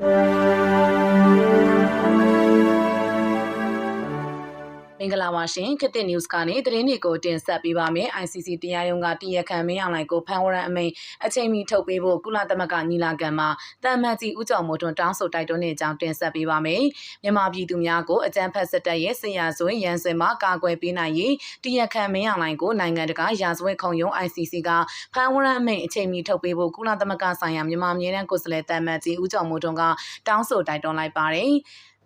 မ င်္ဂလာပါရှင်ခေတ်သစ် news ကနေသတင်းတွေကိုတင်ဆက်ပေးပါမယ် ICC တရားရုံးကတရခံမင်းအောင်လှိုင်ကိုဖမ်းဝရမ်းအမိန်အချိန်မီထုတ်ပေးဖို့ကုလသမဂ္ဂညီလာခံမှာတမန်ကြီးဦးကျော်မိုးထွန်းတောင်းဆိုတိုက်တွန်းနေကြောင်းတင်ဆက်ပေးပါမယ်မြန်မာပြည်သူများကိုအကြမ်းဖက်စစ်တပ်ရဲ့ဆရာဆွေရန်စင်မှာကာကွယ်ပေးနိုင်ရေးတရခံမင်းအောင်လှိုင်ကိုနိုင်ငံတကာရာဇဝတ်ခုံရုံး ICC ကဖမ်းဝရမ်းအမိန်အချိန်မီထုတ်ပေးဖို့ကုလသမဂ္ဂဆိုင်ရာမြန်မာပြည်နယ်ကိုယ်စားလှယ်တမန်ကြီးဦးကျော်မိုးထွန်းကတောင်းဆိုတိုက်တွန်းလိုက်ပါတယ်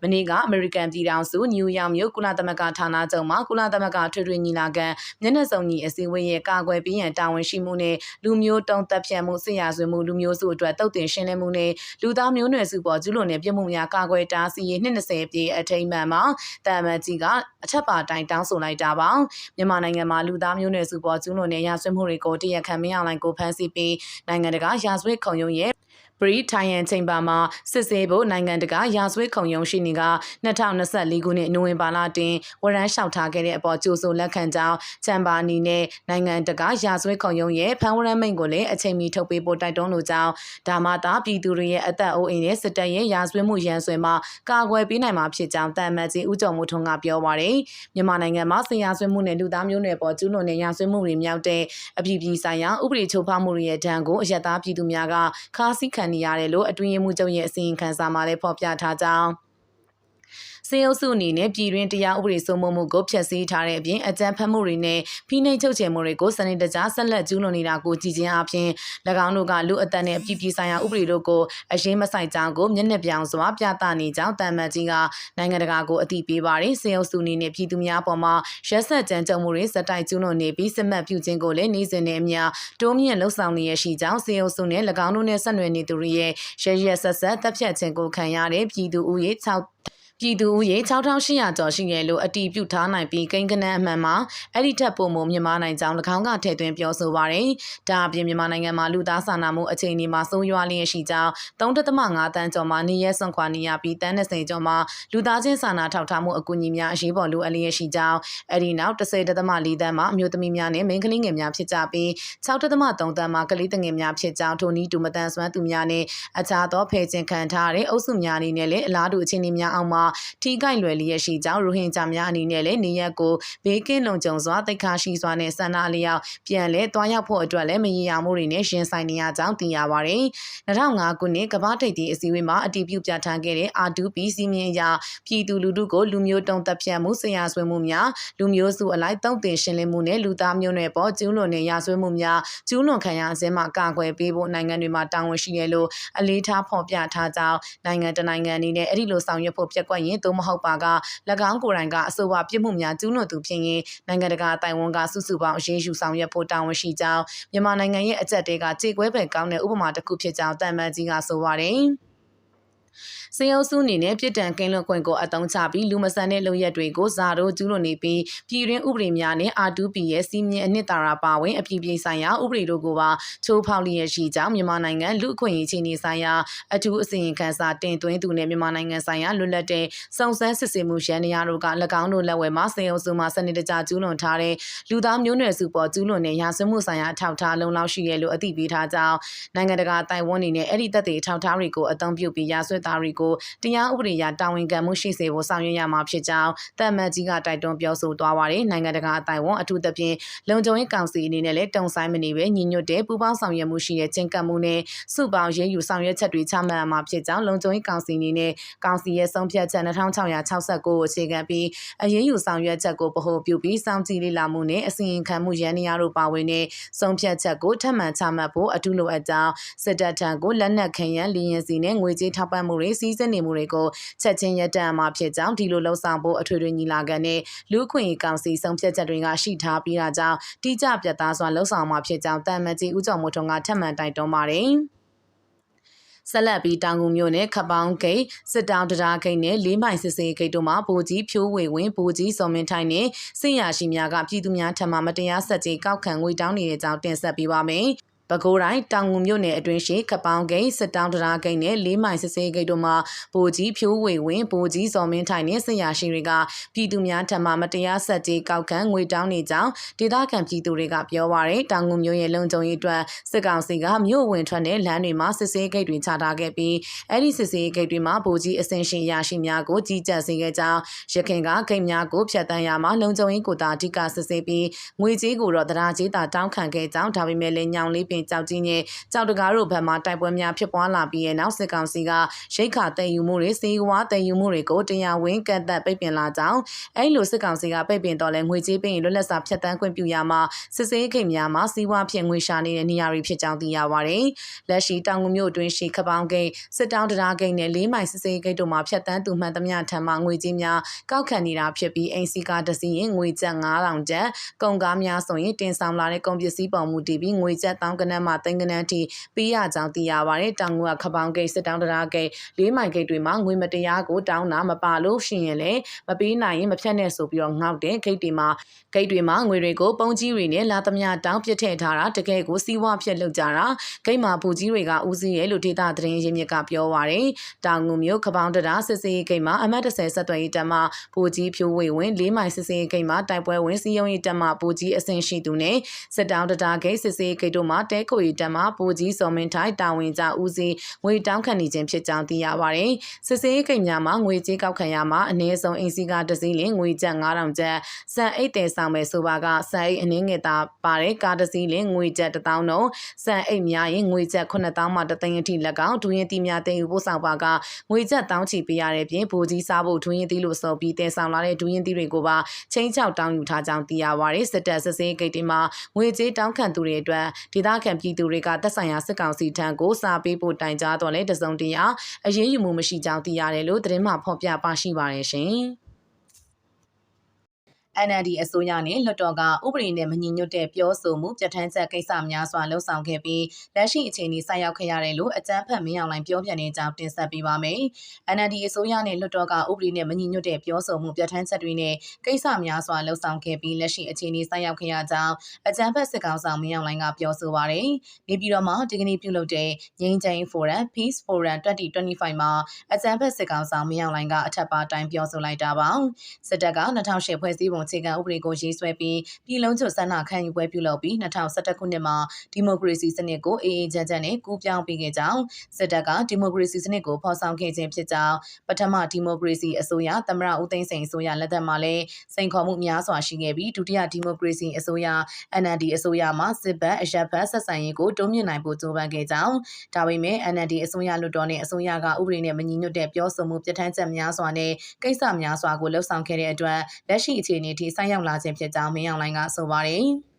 မနေ့ကအမေရိကန်ပြည်ထောင်စုနယူးယောက်မြို့ကုလသမဂ္ဂဌာနချုပ်မှာကုလသမဂ္ဂထွေထွေညီလာခံမျက်နှာစုံညီအစည်းအဝေးရဲ့ကာကွယ်ပေးရန်တာဝန်ရှိမှုနဲ့လူမျိုးတုံးတပ်ဖြတ်မှုဆရာဆွေမှုလူမျိုးစုအတွက်တုတ်တင်ရှင်းလင်းမှုနဲ့လူသားမျိုးနွယ်စုပေါ်ကျူးလွန်တဲ့ပြစ်မှုများကာကွယ်တားဆီးရေး20ပြည့်အထိမ်းအမှန်မှာတာမန်ကြီးကအထက်ပါတိုင်းတောင်းဆိုလိုက်တာပါမြန်မာနိုင်ငံမှာလူသားမျိုးနွယ်စုပေါ်ကျူးလွန်တဲ့ရာဇဝတ်မှုတွေကိုတရက်ခံမင်းအောင်လိုင်ကိုဖမ်းဆီးပြီးနိုင်ငံတကာရာဇဝတ်ခုံရုံးရဲ့ပရီထိုင်ယန်ချိန်ပါမှာစစ်ဆေးဖို့နိုင်ငံတကာရာဇဝတ်ခုံရုံးရှိနေက2024ခုနှစ်နိုဝင်ဘာလတွင်ဝရမ်းလျှောက်ထားခဲ့တဲ့အပေါ်ကြိုးဆိုလက်ခံကြောင်းချမ်ဘာနီနဲ့နိုင်ငံတကာရာဇဝတ်ခုံရုံးရဲ့ဖမ်းဝရမ်းမိန့်ကိုလည်းအချိန်မီထုတ်ပေးဖို့တိုက်တွန်းလိုကြောင်းဒါမှသာပြည်သူတွေရဲ့အသက်အိုးအိမ်နဲ့စစ်တပ်ရဲ့ရာဇဝတ်မှုရန်ဆွဲမှာကာကွယ်ပေးနိုင်မှာဖြစ်ကြောင်းတန်မတ်ကြီးဦးကျော်မိုးထွန်းကပြောပါတယ်မြန်မာနိုင်ငံမှာဆရာဆွေးမှုနဲ့လူသားမျိုးနွယ်ပေါ်ကျူးလွန်တဲ့ရာဇဝတ်မှုတွေမြောက်တဲ့အပြည်ပြည်ဆိုင်ရာဥပဒေချိုးဖောက်မှုတွေရဲ့ဒဏ်ကိုအယက်သားပြည်သူများကခါးစည်းခံနေရတယ်လို့အတွင်းရေးမှူးချုပ်ရဲ့အစီရင်ခံစာမှာလည်းဖော်ပြထားကြောင်း စေအုပ်စုအနေနဲ့ပြည်တွင်းတရားဥပဒေစိုးမိုးမှုကိုဖျက်ဆီးထားတဲ့အပြင်အကြမ်းဖက်မှုတွေနဲ့ဖိနှိပ်ချုပ်ချယ်မှုတွေကိုစနစ်တကျဆက်လက်ကျူးလွန်နေတာကိုကြည်ချင်းအပြင်၎င်းတို့ကလူအသက်နဲ့ပြည်ပြည်ဆိုင်ရာဥပဒေတို့ကိုအရေးမဆိုင်ကြောင်းကိုမျက်နှာပြောင်စွာပြသနေကြောင်းတန်မတ်ကြီးကနိုင်ငံတကာကိုအသိပေးပါတယ်စေအုပ်စုအနေနဲ့ပြည်သူများပေါ်မှာရက်ဆက်ကြမ်းကြုတ်မှုတွေစက်တိုက်ကျူးလွန်နေပြီးစစ်မှတ်ပြုခြင်းကိုလည်းနေ့စဉ်နဲ့အမျှတိုးမြင့်လှုပ်ဆောင်နေရရှိကြောင်းစေအုပ်စုနဲ့၎င်းတို့နဲ့ဆက်နွယ်နေသူတွေရဲ့ရရဆက်ဆက်တပ်ဖြတ်ခြင်းကိုခံရတဲ့ပြည်သူဦးရေ6 ပြည်သူဦးရေ6800ကျော်ရှိတယ်လို့အတည်ပြုထားနိုင်ပြီးကိန်းကနန်းအမှန်မှာအဲ့ဒီထက်ပိုမိုမြန်မာနိုင်ကြောင်း၎င်းကထည့်သွင်းပြောဆိုပါရယ်။ဒါအပြင်မြန်မာနိုင်ငံမှာလူသားစာနာမှုအခြေအနေမှာဆိုးရွားလျက်ရှိကြောင်း3.5တန်းကျော်မှာနေရဲစွန့်ခွာနေရပြီးတန်း20ကျော်မှာလူသားချင်းစာနာထောက်ထားမှုအကူအညီများအရေးပေါ်လိုအပ်လျက်ရှိကြောင်းအဲ့ဒီနောက်10.4တန်းမှာအမျိုးသမီးများနဲ့မိန်းကလေးငယ်များဖြစ်ကြပြီး6.3တန်းမှာကလေးငယ်များဖြစ်ကြောင်းထိုနည်းတူမတန်ဆွမ်းသူများနဲ့အခြားသောဖယ်ကျင်ခံထားတဲ့အုပ်စုများအနေနဲ့လည်းအလားတူအခြေအနေများအောင်မှာထိခိုက်လွယ်လျက်ရှိကြောင်းရိုဟင်ဂျာများအနေနဲ့လည်းနေရက်ကိုဘေးကင်းလုံခြုံစွာတိတ်ခါရှိစွာနဲ့ဆန္ဒအလျောက်ပြန်လဲတွားရောက်ဖို့အတွက်လည်းမရေရာမှုတွေနဲ့ရှင်ဆိုင်နေရကြောင်းသိရပါတယ်။2005ခုနှစ်ကမ္ဘာထိပ်သီးအစည်းအဝေးမှာအတည်ပြုပြဋ္ဌာန်းခဲ့တဲ့ R2P စီမင်းအရာပြည်သူလူထုကိုလူမျိုးတုံးတပ်ဖြတ်မှုဆရာဆွေးမှုများလူမျိုးစုအလိုက်တုံ့တင်ရှင်းလင်းမှုနဲ့လူသားမျိုးနွယ်ပေါ်ကျူးလွန်တဲ့ရာဆွေးမှုများကျူးလွန်ခံရခြင်းမှာကာကွယ်ပေးဖို့နိုင်ငံတွေမှာတာဝန်ရှိတယ်လို့အလေးထားဖော်ပြထားကြောင်းနိုင်ငံတနိုင်ငံအနေနဲ့အဲ့ဒီလိုဆောင်ရွက်ဖို့ပြက်ကွက်ရင်သို့မဟုတ်ပါက၎င်းကိုယ်တိုင်ကအဆိုပါပြစ်မှုများကျူးလွန်သူဖြစ်ရင်နိုင်ငံတကာတိုင်ဝမ်ကစုစုပေါင်းအရေးယူဆောင်ရွက်ဖို့တာဝန်ရှိကြောင်းမြန်မာနိုင်ငံရဲ့အကြက်တဲကကြေကွဲပဲကောင်းတဲ့ဥပမာတစ်ခုဖြစ်ကြောင်းတန်မန်ကြီးကဆိုပါတယ်။ စေအုပ်စုအနေနဲ့ပြည်တံကင်းလွတ်ခွင့်ကိုအသုံးချပြီးလူမဆန်တဲ့လုပ်ရက်တွေကိုဇာတို့ကျူးလွန်နေပြီးပြည်တွင်းဥပဒေများနဲ့ R2P ရဲ့စီမင်းအနှစ်သာရပါဝင်အပြည်ပြည်ဆိုင်ရာဥပဒေတို့ကိုပါချိုးဖောက်လျက်ရှိကြောင်းမြန်မာနိုင်ငံလူ့အခွင့်အရေးအခြေအနေဆိုင်ရာအထူးအစီရင်ခံစာတင်သွင်းသူနဲ့မြန်မာနိုင်ငံဆိုင်ရာလွတ်လပ်တဲ့စုံစမ်းစစ်ဆေးမှုရန်ရာတို့က၎င်းတို့လက်ဝဲမှာစေအုပ်စုမှစနစ်တကျကျူးလွန်ထားတဲ့လူသားမျိုးနွယ်စုပေါ်ကျူးလွန်တဲ့ရာဇဝမှုဆိုင်ရာထောက်ထားလုံလောက်ရှိရလို့အသိပေးထားကြောင်းနိုင်ငံတကာတိုင်ဝမ်နေနဲ့အဲ့ဒီတပ်တွေထောက်ထားတွေကိုအသုံးပြုပြီးရာဇဝတ်သားတွေကိုတရားဥပဒေအရတာဝန်ခံမှုရှိစေဖို့ဆောင်ရွက်ရမှာဖြစ်ကြောင်းတမတ်ကြီးကတိုက်တွန်းပြောဆိုသွားပါတယ်နိုင်ငံတကာအတိုင်ဝန်အထူးသဖြင့်လုံခြုံရေးကောင်စီအနေနဲ့လည်းတုံဆိုင်မနေပဲညီညွတ်တဲ့ပူးပေါင်းဆောင်ရွက်မှုရှိတဲ့ချင်းကပ်မှုနဲ့စုပေါင်းရေးယူဆောင်ရွက်ချက်တွေချမှတ်ရမှာဖြစ်ကြောင်းလုံခြုံရေးကောင်စီအနေနဲ့ကောင်စီရဲ့ဆုံးဖြတ်ချက်2669ကိုအခြေခံပြီးအရေးယူဆောင်ရွက်ချက်ကိုဗဟိုပြုပြီးစောင့်ကြည့်လေ့လာမှုနဲ့အစီရင်ခံမှုရန်နေရာတို့ပါဝင်တဲ့ဆုံးဖြတ်ချက်ကိုထပ်မံချမှတ်ဖို့အထူးလိုအပ်ကြောင်းစစ်တပ်ထံကိုလက်နက်ခံရန်လီရင်စီနဲ့ငွေကြေးထောက်ပံ့မှုတွေစီးစင်းနေမှုတွေကိုချက်ချင်းရပ်တန့်မှာဖြစ်ကြောင်းဒီလိုလှုံ့ဆော်ဖို့အထွေထွေညီလာခံနဲ့လူ့ခွင့်ရေးကောင်စီဆုံးဖြတ်ချက်တွေကရှိထားပြီးတာကြောင့်တိကျပြတ်သားစွာလှုံ့ဆော်မှာဖြစ်ကြောင်းတန်မကြီးဦးကျော်မိုးထွန်းကထပ်မံတိုက်တွန်းပါတယ်ဆက်လက်ပြီးတောင်ကူမြို့နယ်ခပောင်းဂိတ်စစ်တောင်တရားဂိတ်နဲ့လေးမိုင်စစ်စေးဂိတ်တို့မှာဗိုလ်ကြီးဖြိုးဝေဝင်ဗိုလ်ကြီးစော်မင်းထိုင်နဲ့စစ်ရရှိများကပြည်သူများထံမှမတရားဆက်ကြေးကောက်ခံငွေတောင်းနေတဲ့ကြောင်းတင်ဆက်ပေးပါမယ်။ ပဲခူးတိုင်းတောင်ငူမြို့နယ်အတွင်းရှိခပောင်းဂိတ်စစ်တောင်းတရားဂိတ်နဲ့လေးမိုင်စစ်ဆေးဂိတ်တို့မှာဗိုလ်ကြီးဖြိုးဝေဝင်းဗိုလ်ကြီးစော်မင်းထိုင်နဲ့ဆရာရှိတွေကပြည်သူများထံမှမတရားဆက်ကြေးကောက်ခံငွေတောင်းနေကြောင်းဒေသခံပြည်သူတွေကပြောပါရယ်တောင်ငူမြို့ရဲ့လုံခြုံရေးအတွက်စစ်ကောင်စီကမြို့ဝင်ထွက်တဲ့လမ်းတွေမှာစစ်ဆေးဂိတ်တွေချထားခဲ့ပြီးအဲ့ဒီစစ်ဆေးဂိတ်တွေမှာဗိုလ်ကြီးအစင်ရှင်ရရှိများကိုကြီးကြပ်စေခဲ့ကြောင်းရခိုင်ကဂိတ်များကိုဖျက်တမ်းရမှာလုံခြုံရေးကိုတာအဓိကစစ်ဆေးပြီးငွေကြေးကိုတော့တရားကြေးတာတောင်းခံခဲ့ကြောင်းဒါပေမဲ့လည်းညောင်လေးပင်ကြောက်ကြီးနဲ့ကြောက်တကားတို့ဘက်မှတိုက်ပွဲများဖြစ်ပွားလာပြီးတဲ့နောက်စစ်ကောင်စီကရိတ်ခါတည်ယူမှုတွေစီးဝါတည်ယူမှုတွေကိုတရားဝင်ကန့်သက်ပိတ်ပင်လာကြောင်းအဲ့လိုစစ်ကောင်စီကပိတ်ပင်တော့လဲငွေကြေးပင်လွတ်လပ်စွာဖြတ်တန်းခွင့်ပြုရမှာစစ်ဆေးခိတ်များမှာစီးဝါဖြင့်ငွေရှာနေတဲ့နေရာတွေဖြစ်ကြောင်းသိရပါတယ်။လက်ရှိတောင်ငူမြို့အတွင်းရှိခပောင်းဂိတ်စစ်တောင်းတရားဂိတ်နဲ့လေးမိုင်စစ်ဆေးဂိတ်တို့မှာဖြတ်တန်းသူမှန်သမျှထံမှငွေကြေးများကောက်ခံနေတာဖြစ်ပြီးအိမ်စီကားတစ်စီးရင်ငွေကျပ်9000ကျပ်ကုန်ကားများဆိုရင်တင်ဆောင်လာတဲ့ကုန်ပစ္စည်းပေါ်မူတည်ပြီးငွေကျပ်တောင်းကနန်းမှသိန်းကနန်းထိပေးရကြောင်းသိရပါတယ်။တောင်ငူကခပောင်းဂိတ်စစ်တောင်းတရားဂိတ်လေးမိုင်ဂိတ်တွေမှာငွေမတရားကိုတောင်းတာမပါလို့ရှိရင်လည်းမပေးနိုင်ရင်မဖြတ်နဲ့ဆိုပြီးတော့ငေါက်တဲ့ဂိတ်တွေမှာဂိတ်တွေမှာငွေတွေကိုပုံကြီးတွေနဲ့လာသမျှတောင်းပြစ်ထည့်ထားတာတကယ်ကိုစီးဝါဖြတ်လုပ်ကြတာဂိတ်မှာပူကြီးတွေကဦးစီးရဲလို့ဒေတာသတင်းရင်းမြစ်ကပြောပါရယ်တောင်ငူမျိုးခပောင်းတရားစစ်စေးဂိတ်မှာအမတ်30ဆက်သွယ်ရေးတက်မှပူကြီးဖြိုးဝေဝင်၄မိုင်စစ်စေးဂိတ်မှာတိုက်ပွဲဝင်စီယုံရေးတက်မှပူကြီးအဆင့်ရှိသူနဲ့စစ်တောင်းတရားဂိတ်စစ်စေးဂိတ်တို့မှာတဲခိုရေးတက်မှပူကြီးစော်မင်းထိုင်တာဝန်ကြဦးစီးငွေတောင်းခံနေခြင်းဖြစ်ကြောင်းသိရပါရယ်စစ်စေးဂိတ်များမှာငွေကြေးကောက်ခံရမှာအနည်းဆုံးအင်စီကတစ်စီးလင်ငွေကျပ်9000ကျပ်စံအိတ်တယ်ဆောင်မယ်ဆိုပါကစံအိတ်အနည်းငယ်သာပါတဲ့ကားတစ်စီးလင်ငွေကျပ်1000တော့စံအိတ်များရင်ငွေကျပ်9000မှတသိန်းအထိလက်ကောင်ဒူရင်တီများတင်ယူဖို့ဆောင်ပါကငွေကျပ်တောင်းချီပေးရတဲ့ပြင်ဘူကြီးစားဖို့ဒူရင်တီလို့ဆိုပြီးတင်ဆောင်လာတဲ့ဒူရင်တီတွေကိုပါချင်းချောက်တောင်းယူထားကြောင်းသိရပါတယ်စစ်တပ်စစ်စေးဂိတ်တွေမှာငွေကြေးတောင်းခံသူတွေအတွက်ဒေသခံပြည်သူတွေကသက်ဆိုင်ရာစစ်ကောင်စီထံကိုစာပေးဖို့တိုင်ကြားတော့လဲတစုံတရာအရေးယူမှုမရှိကြောင်းသိရတယ်လို့သတင်းမှဖော်ပြပါရှိပါတယ်ရှင်။ NLD အစိုးရနဲ့လွှတ်တော်ကဥပဒေနဲ့မညီညွတ်တဲ့ပြောဆိုမှုပြဋ္ဌာန်းချက်ကိစ္စများစွာလှုံ့ဆော်ခဲ့ပြီးလက်ရှိအခြေအနေဆိုက်ရောက်ခဲ့ရတယ်လို့အကြမ်းဖက်မင်းအောင်လှိုင်ပြောပြနေကြောင်းတင်ဆက်ပေးပါမယ်။ NLD အစိုးရနဲ့လွှတ်တော်ကဥပဒေနဲ့မညီညွတ်တဲ့ပြောဆိုမှုပြဋ္ဌာန်းချက်တွေနဲ့ကိစ္စများစွာလှုံ့ဆော်ခဲ့ပြီးလက်ရှိအခြေအနေဆိုက်ရောက်ခဲ့ရကြောင်းအကြမ်းဖက်စစ်ကောင်ဆောင်မင်းအောင်လှိုင်ကပြောဆိုပါရယ်။နေပြည်တော်မှာဒီကနေ့ပြုလုပ်တဲ့ငြိမ်းချမ်း Forum Peace Forum 2025မှာအကြမ်းဖက်စစ်ကောင်ဆောင်မင်းအောင်လှိုင်ကအထက်ပါတိုင်းပြောဆိုလိုက်တာပါ။စစ်တပ်က2008ဖွဲ့စည်းပုံအခြေခံဥပဒေကိုရေးဆွဲပြီးပြည်လုံးကျွတ်ဆန္ဒခံယူပွဲပြုလုပ်ပြီး2011ခုနှစ်မှာဒီမိုကရေစီစနစ်ကိုအေးအေးချမ်းချမ်းနဲ့ကူးပြောင်းပေးခဲ့ကြောင်းစစ်တပ်ကဒီမိုကရေစီစနစ်ကိုဖော်ဆောင်ခဲ့ခြင်းဖြစ်ကြောင်းပထမဒီမိုကရေစီအစိုးရသမ္မတဦးသိန်းစိန်အစိုးရလက်ထက်မှာလည်းစိန်ခေါ်မှုများစွာရှိခဲ့ပြီးဒုတိယဒီမိုကရေစီအစိုးရ NLD အစိုးရမှစစ်ဘက်အရက်ဘက်ဆက်ဆံရေးကိုတိုးမြင့်နိုင်ဖို့ကြိုးပမ်းခဲ့ကြောင်းဒါပေမဲ့ NLD အစိုးရလွှတ်တော်နဲ့အစိုးရကဥပဒေနဲ့မညီညွတ်တဲ့ပြောဆိုမှုပြဋ္ဌာန်းချက်များစွာနဲ့ကိစ္စများစွာကိုလှုပ်ဆောင်ခဲ့တဲ့အတွက်လက်ရှိအခြေအနေထိဆိုက်ရောက်လာခြင်းဖြစ်ကြောင်းမင်းအောင်လှိုင်ကဆိုပါတယ်။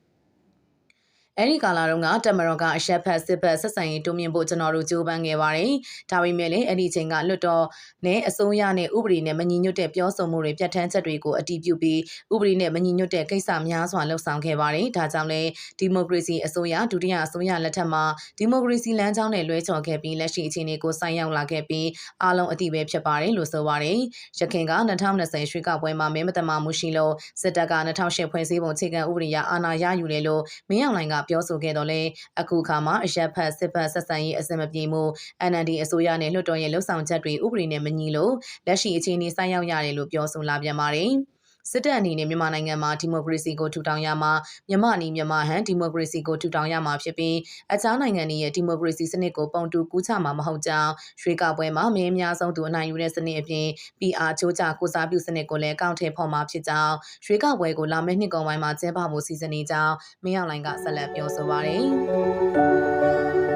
အဲဒီကာလတုန်းကတမတော်ကအရှက်ဖက်စစ်ဖက်ဆက်ဆံရေးတိုးမြင့်ဖို့ကျွန်တော်တို့ကြိုးပမ်းခဲ့ပါတယ်။ဒါပေမဲ့လည်းအဲ့ဒီချိန်ကလွတ်တော်နဲ့အစိုးရနဲ့ဥပဒေနဲ့မညီညွတ်တဲ့ပြောဆိုမှုတွေပြဋ္ဌာန်းချက်တွေကိုအတည်ပြုပြီးဥပဒေနဲ့မညီညွတ်တဲ့ကိစ္စများစွာလှုပ်ဆောင်ခဲ့ပါတယ်။ဒါကြောင့်လည်းဒီမိုကရေစီအစိုးရဒုတိယအစိုးရလက်ထက်မှာဒီမိုကရေစီလမ်းကြောင်းနဲ့လွှဲချော်ခဲ့ပြီးလက်ရှိအခြေအနေကိုဆိုင်းရောက်လာခဲ့ပြီးအားလုံးအတိပဲဖြစ်ပါတယ်လို့ဆိုပါတယ်။ရခိုင်က2020ရွှေကပွဲမှာမဲမတမာမှုရှိလို့စစ်တပ်က2008ဖွဲ့စည်းပုံအခြေခံဥပဒေအအာဏာရယူတယ်လို့မင်းအောင်လှိုင်ကပြောဆိုခဲ့တော့လဲအခုခါမှာအရက်ဖက်စစ်ဖက်ဆက်ဆံရေးအစမပြေမှု NLD အစိုးရနဲ့လွှတ်တော်ရဲ့လှုပ်ဆောင်ချက်တွေဥပဒေနဲ့မညီလို့လက်ရှိအခြေအနေဆိုင်းရောက်ရတယ်လို့ပြောဆိုလာပြန်ပါတယ်။ စစ်တပ်အနေနဲ့မြန်မာနိုင်ငံမှာဒီမိုကရေစီကိုထူထောင်ရမှာမြန်မာနီမြန်မာဟန်ဒီမိုကရေစီကိုထူထောင်ရမှာဖြစ်ပြီးအခြားနိုင်ငံတွေရဲ့ဒီမိုကရေစီစနစ်ကိုပုံတူကူးချမှာမဟုတ်ကြောင်းရွေးကောက်ပွဲမှာမင်းများဆုံးသူအနိုင်ယူတဲ့စနစ်အပြင် PR ချိုးချကိုစားပြုစနစ်ကိုလည်းအကောင့်ထဲပေါ်မှာဖြစ်ကြောင်းရွေးကောက်ပွဲကိုလာမယ့်နှစ်ကုန်ပိုင်းမှာကျင်းပဖို့စီစဉ်နေကြောင်းမင်းအောင်လိုင်ကဆက်လက်ပြောဆိုပါရယ်